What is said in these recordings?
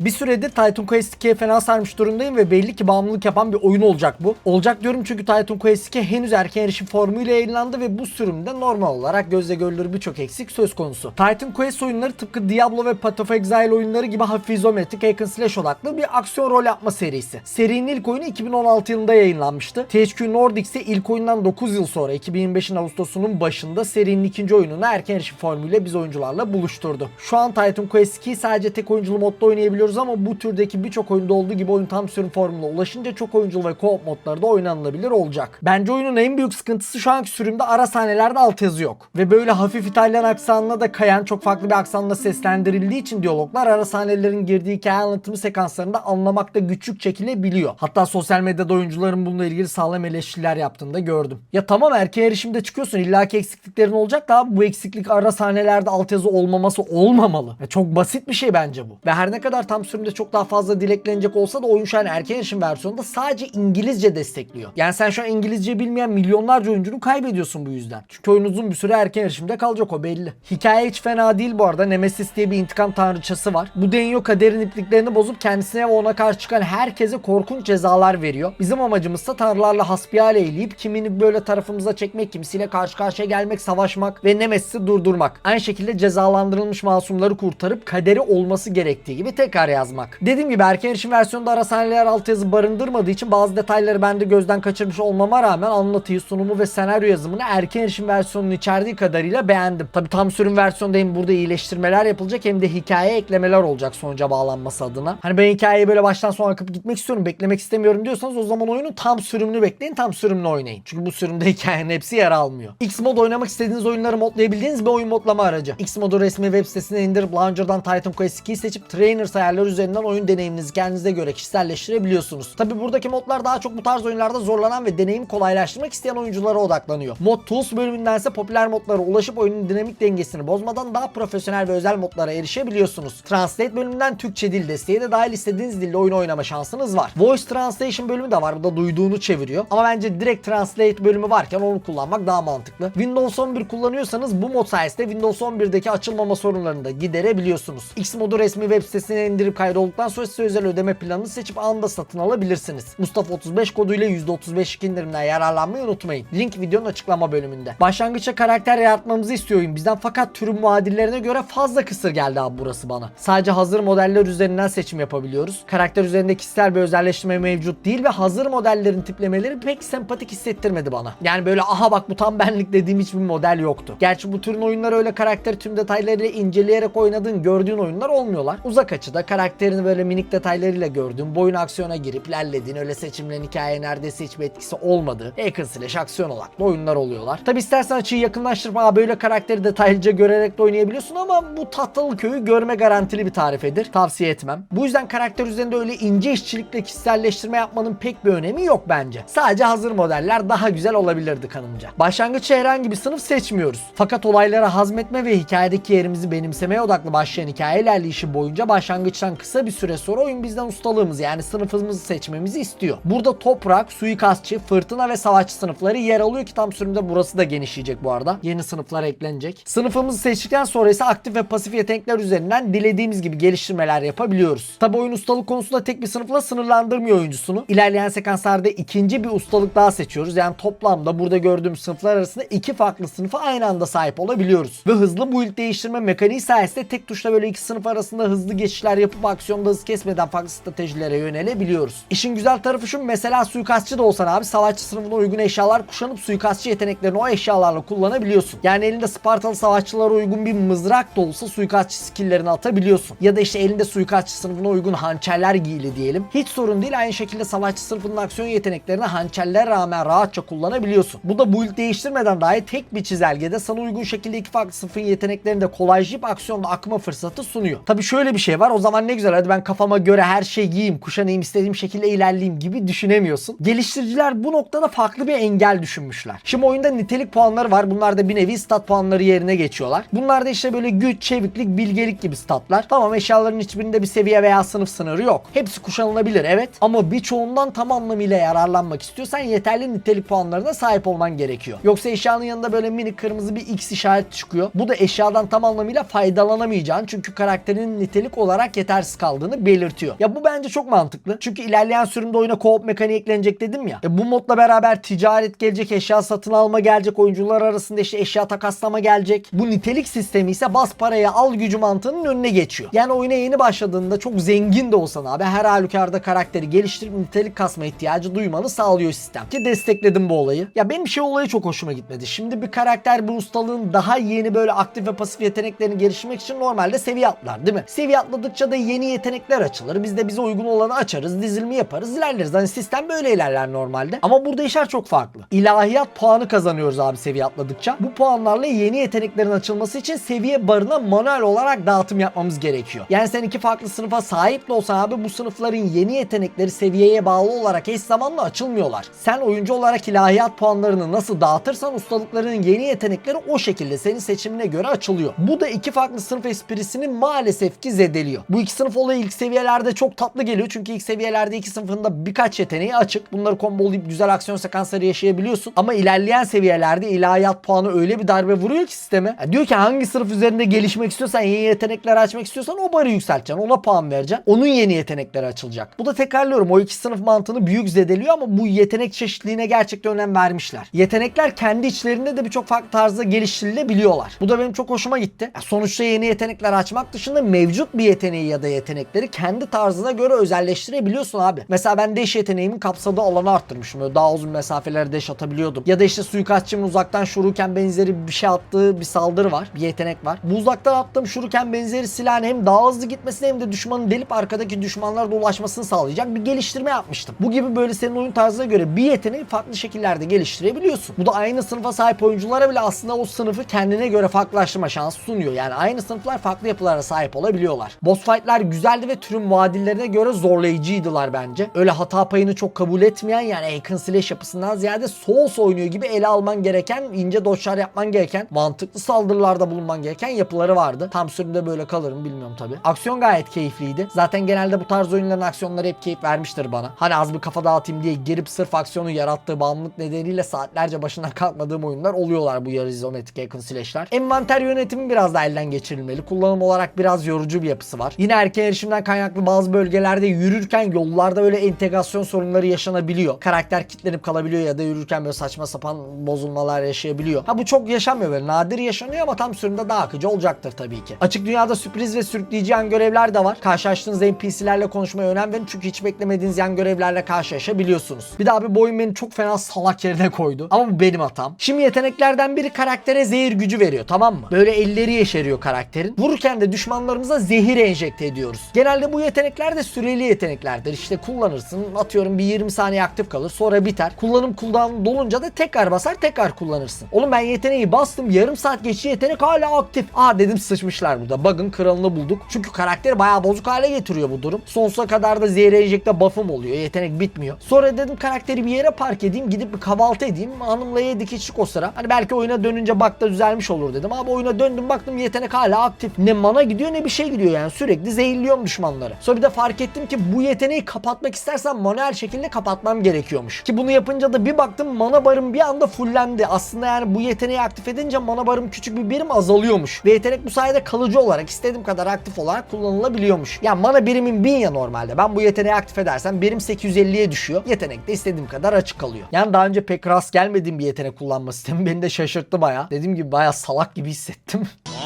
Bir süredir Titan Quest 2'ye fena sarmış durumdayım ve belli ki bağımlılık yapan bir oyun olacak bu. Olacak diyorum çünkü Titan Quest 2 henüz erken erişim formuyla yayınlandı ve bu sürümde normal olarak gözle görülür birçok eksik söz konusu. Titan Quest oyunları tıpkı Diablo ve Path of Exile oyunları gibi hafif izometrik hack and slash odaklı bir aksiyon rol yapma serisi. Serinin ilk oyunu 2016 yılında yayınlanmıştı. THQ Nordic ise ilk oyundan 9 yıl sonra 2025'in Ağustos'unun başında serinin ikinci oyununu erken erişim formuyla biz oyuncularla buluşturdu. Şu an Titan Quest 2'yi sadece tek oyunculu modda oynayabiliyoruz ama bu türdeki birçok oyunda olduğu gibi oyun tam sürüm formuna ulaşınca çok oyunculu ve co-op modları da oynanılabilir olacak. Bence oyunun en büyük sıkıntısı şu anki sürümde ara sahnelerde altyazı yok. Ve böyle hafif İtalyan aksanına da kayan çok farklı bir aksanla seslendirildiği için diyaloglar ara sahnelerin girdiği hikaye anlatımı sekanslarında anlamakta güçlük çekilebiliyor. Hatta sosyal medyada oyuncuların bununla ilgili sağlam eleştiriler yaptığını da gördüm. Ya tamam erken erişimde çıkıyorsun illaki eksikliklerin olacak da bu eksiklik ara sahnelerde altyazı olmaması olmamalı. Ve çok basit bir şey bence bu. Ve her ne kadar tam sürümde çok daha fazla dileklenecek olsa da oyun şu an erken erişim versiyonunda sadece İngilizce destekliyor. Yani sen şu an İngilizce bilmeyen milyonlarca oyuncunu kaybediyorsun bu yüzden. Çünkü oyun uzun bir süre erken erişimde kalacak o belli. Hikaye hiç fena değil bu arada. Nemesis diye bir intikam tanrıçası var. Bu Denyo kaderin ipliklerini bozup kendisine ve ona karşı çıkan herkese korkunç cezalar veriyor. Bizim amacımız da tanrılarla hasbihal eyleyip kimini böyle tarafımıza çekmek, kimisiyle karşı karşıya gelmek, savaşmak ve Nemesis'i durdurmak. Aynı şekilde cezalandırılmış masumları kurtarıp kaderi olması gerektiği gibi tekrar yazmak. Dediğim gibi erken erişim versiyonunda ara sahneler altyazı barındırmadığı için bazı detayları ben de gözden kaçırmış olmama rağmen anlatıyı, sunumu ve senaryo yazımını erken erişim versiyonunun içerdiği kadarıyla beğendim. Tabi tam sürüm versiyonda hem burada iyileştirmeler yapılacak hem de hikaye eklemeler olacak sonuca bağlanması adına. Hani ben hikayeyi böyle baştan sona akıp gitmek istiyorum, beklemek istemiyorum diyorsanız o zaman oyunun tam sürümünü bekleyin, tam sürümünü oynayın. Çünkü bu sürümde hikayenin hepsi yer almıyor. X mod oynamak istediğiniz oyunları modlayabildiğiniz bir oyun modlama aracı. X modu resmi web sitesine indirip launcher'dan Titan Quest 2'yi seçip trainers ayarları üzerinden oyun deneyiminizi kendinize göre kişiselleştirebiliyorsunuz. Tabi buradaki modlar daha çok bu tarz oyunlarda zorlanan ve deneyimi kolaylaştırmak isteyen oyunculara odaklanıyor. Mod Tools bölümündense popüler modlara ulaşıp oyunun dinamik dengesini bozmadan daha profesyonel ve özel modlara erişebiliyorsunuz. Translate bölümünden Türkçe dil desteği de dahil istediğiniz dilde oyun oynama şansınız var. Voice Translation bölümü de var. Bu da duyduğunu çeviriyor. Ama bence direkt Translate bölümü varken onu kullanmak daha mantıklı. Windows 11 kullanıyorsanız bu mod sayesinde Windows 11'deki açılmama sorunlarını da giderebiliyorsunuz. X modu resmi web sitesine indirip kaydolduktan sonra size özel ödeme planını seçip anında satın alabilirsiniz. Mustafa 35 koduyla %35 indirimden yararlanmayı unutmayın. Link videonun açıklama bölümünde. Başlangıçta karakter yaratmamızı istiyor bizden fakat türün muadillerine göre fazla kısır geldi abi burası bana. Sadece hazır modeller üzerinden seçim yapabiliyoruz. Karakter üzerinde kişisel bir özelleştirme mevcut değil ve hazır modellerin tiplemeleri pek sempatik hissettirmedi bana. Yani böyle aha bak bu tam benlik dediğim hiçbir model yoktu. Gerçi bu türün oyunları öyle karakteri tüm detaylarıyla inceleyerek oynadığın gördüğün oyunlar olmuyorlar. Uzak açıda karakterini böyle minik detaylarıyla gördüğün, boyun aksiyona girip ilerlediğin öyle seçimlerin hikayeye neredeyse hiçbir etkisi olmadığı hack slash aksiyon odaklı oyunlar oluyorlar. Tabi istersen açıyı yakınlaştırıp Aa, böyle karakteri detaylıca görerek de oynayabiliyorsun ama bu tahtalı köyü görme garantili bir tarifedir. Tavsiye etmem. Bu yüzden karakter üzerinde öyle ince işçilikle kişiselleştirme yapmanın pek bir önemi yok bence. Sadece hazır modeller daha güzel olabilirdi kanımca. Başlangıçta herhangi bir sınıf seçmiyoruz. Fakat olayları hazmetme ve hikayedeki yerimizi benimsemeye odaklı başlayan hikaye ilerleyişi boyunca başlangıçtan kısa bir süre sonra oyun bizden ustalığımızı yani sınıfımızı seçmemizi istiyor. Burada toprak, suikastçı, fırtına ve savaşçı sınıfları yer alıyor ki tam sürümde burası da genişleyecek bu arada. Yeni sınıflar eklenecek. Sınıfımızı seçtikten sonra ise aktif ve pasif yetenekler üzerinden dilediğimiz gibi geliştirmeler yapabiliyoruz. Tabi oyun ustalık konusunda tek bir sınıfla sınırlandırmıyor oyuncusunu. İlerleyen sekanslarda ikinci bir ustalık daha seçiyoruz. Yani toplamda burada gördüğümüz sınıflar arasında iki farklı sınıfa aynı anda sahip olabiliyoruz. Ve hızlı build değiştirme mekaniği sayesinde tek tuşla böyle iki sınıf arasında hızlı geçişler yapıp aksiyonda hız kesmeden farklı stratejilere yönelebiliyoruz. İşin güzel tarafı şu mesela suikastçı da olsan abi savaşçı sınıfına uygun eşyalar kuşanıp suikastçı yeteneklerini o eşyalarla kullanabiliyorsun. Yani elinde Spartalı savaşçılara uygun bir mızrak da olsa suikastçı skilllerini atabiliyorsun. Ya da işte elinde suikastçı sınıfına uygun hançerler giyili diyelim. Hiç sorun değil aynı şekilde savaşçı sınıfının aksiyon yeteneklerini hançerlere rağmen rahatça kullanabiliyorsun. Bu da build değiştirmeden dahi tek bir çizelgede sana uygun şekilde iki farklı sınıfın yeteneklerini de kolaycayıp aksiyonda akma fırsatı sunuyor. Tabi şöyle bir şey var o zaman ne güzel hadi ben kafama göre her şey giyeyim kuşanayım istediğim şekilde ilerleyeyim gibi düşünemiyorsun. Geliştiriciler bu noktada farklı bir engel düşünmüşler. Şimdi oyunda nitelik puanları var. Bunlar da bir nevi stat puanları yerine geçiyorlar. Bunlar da işte böyle güç, çeviklik, bilgelik gibi statlar. Tamam eşyaların hiçbirinde bir seviye veya sınıf sınırı yok. Hepsi kuşanılabilir evet. Ama birçoğundan tam anlamıyla yararlanmak istiyorsan yeterli nitelik puanlarına sahip olman gerekiyor. Yoksa eşyanın yanında böyle mini kırmızı bir X işareti çıkıyor. Bu da eşyadan tam anlamıyla faydalanamayacağın çünkü karakterinin nitelik olarak yeterli yetersiz kaldığını belirtiyor. Ya bu bence çok mantıklı. Çünkü ilerleyen sürümde oyuna co-op mekaniği eklenecek dedim ya. E bu modla beraber ticaret gelecek, eşya satın alma gelecek, oyuncular arasında işte eşya takaslama gelecek. Bu nitelik sistemi ise bas paraya al gücü mantığının önüne geçiyor. Yani oyuna yeni başladığında çok zengin de olsan abi her halükarda karakteri geliştirip nitelik kasma ihtiyacı duymanı sağlıyor sistem. Ki destekledim bu olayı. Ya benim şey olayı çok hoşuma gitmedi. Şimdi bir karakter bu ustalığın daha yeni böyle aktif ve pasif yeteneklerini geliştirmek için normalde seviye atlar değil mi? Seviye atladıkça da yeni yetenekler açılır. Biz de bize uygun olanı açarız, dizilimi yaparız, ilerleriz. Hani sistem böyle ilerler normalde. Ama burada işler çok farklı. İlahiyat puanı kazanıyoruz abi seviye atladıkça. Bu puanlarla yeni yeteneklerin açılması için seviye barına manuel olarak dağıtım yapmamız gerekiyor. Yani sen iki farklı sınıfa sahip de olsan abi bu sınıfların yeni yetenekleri seviyeye bağlı olarak eş zamanlı açılmıyorlar. Sen oyuncu olarak ilahiyat puanlarını nasıl dağıtırsan ustalıklarının yeni yetenekleri o şekilde senin seçimine göre açılıyor. Bu da iki farklı sınıf esprisini maalesef ki zedeliyor. Bu iki sınıf olayı ilk seviyelerde çok tatlı geliyor çünkü ilk seviyelerde iki sınıfında birkaç yeteneği açık. Bunları kombolayıp güzel aksiyon sekansları yaşayabiliyorsun. Ama ilerleyen seviyelerde ilahiyat puanı öyle bir darbe vuruyor ki sisteme. Ya diyor ki hangi sınıf üzerinde gelişmek istiyorsan, yeni yetenekler açmak istiyorsan o barı yükselteceksin. Ona puan vereceksin. Onun yeni yetenekleri açılacak. Bu da tekrarlıyorum o iki sınıf mantığını büyük zedeliyor ama bu yetenek çeşitliliğine gerçekten önem vermişler. Yetenekler kendi içlerinde de birçok farklı tarzda geliştirilebiliyorlar. Bu da benim çok hoşuma gitti. Ya sonuçta yeni yetenekler açmak dışında mevcut bir yeteneği ya da yetenekleri kendi tarzına göre özelleştirebiliyorsun abi. Mesela ben deş yeteneğimin kapsadığı alanı arttırmışım. Böyle daha uzun mesafelere deş atabiliyordum. Ya da işte suikastçının uzaktan şuruken benzeri bir şey attığı bir saldırı var. Bir yetenek var. Bu uzaktan attığım şuruken benzeri silahın hem daha hızlı gitmesini hem de düşmanın delip arkadaki düşmanlara da ulaşmasını sağlayacak bir geliştirme yapmıştım. Bu gibi böyle senin oyun tarzına göre bir yeteneği farklı şekillerde geliştirebiliyorsun. Bu da aynı sınıfa sahip oyunculara bile aslında o sınıfı kendine göre farklılaştırma şansı sunuyor. Yani aynı sınıflar farklı yapılara sahip olabiliyorlar. Boss fight'lar güzeldi ve türün muadillerine göre zorlayıcıydılar bence. Öyle hata payını çok kabul etmeyen yani Hack Slash yapısından ziyade Souls oynuyor gibi ele alman gereken, ince dodge'lar yapman gereken, mantıklı saldırılarda bulunman gereken yapıları vardı. Tam sürümde böyle kalırım bilmiyorum tabi. Aksiyon gayet keyifliydi. Zaten genelde bu tarz oyunların aksiyonları hep keyif vermiştir bana. Hani az bir kafa dağıtayım diye girip sırf aksiyonu yarattığı bağımlılık nedeniyle saatlerce başından kalkmadığım oyunlar oluyorlar bu yarı izometrik Hack and Slash'lar. Envanter yönetimi biraz daha elden geçirilmeli. Kullanım olarak biraz yorucu bir yapısı var. Yine erken erişimden kaynaklı bazı bölgelerde yürürken yollarda böyle entegrasyon sorunları yaşanabiliyor. Karakter kilitlenip kalabiliyor ya da yürürken böyle saçma sapan bozulmalar yaşayabiliyor. Ha bu çok yaşanmıyor böyle nadir yaşanıyor ama tam sürümde daha akıcı olacaktır tabii ki. Açık dünyada sürpriz ve sürükleyici yan görevler de var. Karşılaştığınız NPC'lerle konuşmaya önem verin çünkü hiç beklemediğiniz yan görevlerle karşılaşabiliyorsunuz. Bir daha bir bu oyun beni çok fena salak yerine koydu. Ama bu benim hatam. Şimdi yeteneklerden biri karaktere zehir gücü veriyor tamam mı? Böyle elleri yeşeriyor karakterin. Vururken de düşmanlarımıza zehir enjekte ediyoruz. Genelde bu yetenekler de süreli yeteneklerdir. İşte kullanırsın atıyorum bir 20 saniye aktif kalır sonra biter. Kullanım cooldown dolunca da tekrar basar tekrar kullanırsın. Oğlum ben yeteneği bastım yarım saat geçti yetenek hala aktif. Aa dedim sıçmışlar burada. Bug'ın kralını bulduk. Çünkü karakteri bayağı bozuk hale getiriyor bu durum. Sonsuza kadar da zehir enjekte buff'ım oluyor. Yetenek bitmiyor. Sonra dedim karakteri bir yere park edeyim gidip bir kahvaltı edeyim. Hanımla yedik içtik o sıra. Hani belki oyuna dönünce bak da düzelmiş olur dedim. Abi oyuna döndüm baktım yetenek hala aktif. Ne mana gidiyor ne bir şey gidiyor yani. Sürekli zehirliyorum düşmanları. Sonra bir de fark ettim ki bu yeteneği kapatmak istersen manuel şekilde kapatmam gerekiyormuş. Ki bunu yapınca da bir baktım mana barım bir anda fullendi. Aslında yani bu yeteneği aktif edince mana barım küçük bir birim azalıyormuş. Ve yetenek bu sayede kalıcı olarak istediğim kadar aktif olarak kullanılabiliyormuş. Yani mana birimin 1000 ya normalde. Ben bu yeteneği aktif edersem birim 850'ye düşüyor. Yetenek de istediğim kadar açık kalıyor. Yani daha önce pek rast gelmediğim bir yetenek kullanma sistemi beni de şaşırttı baya. Dediğim gibi baya salak gibi hissettim.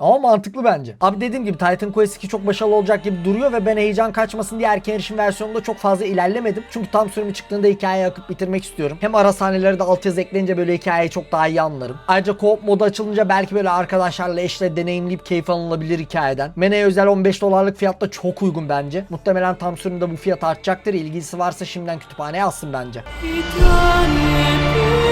Ama mantıklı bence. Abi dediğim gibi Titan Quest 2 çok başarılı olacak gibi duruyor ve ben heyecan kaçmasın diye erken erişim versiyonunda çok fazla ilerlemedim. Çünkü tam sürümü çıktığında hikayeyi akıp bitirmek istiyorum. Hem ara sahneleri de altyazı ekleyince böyle hikayeyi çok daha iyi anlarım. Ayrıca co-op modu açılınca belki böyle arkadaşlarla eşle deneyimleyip keyif alınabilir hikayeden. Meneye özel 15 dolarlık fiyatta çok uygun bence. Muhtemelen tam sürümde bu fiyat artacaktır. İlgisi varsa şimdiden kütüphaneye alsın bence. Bir tane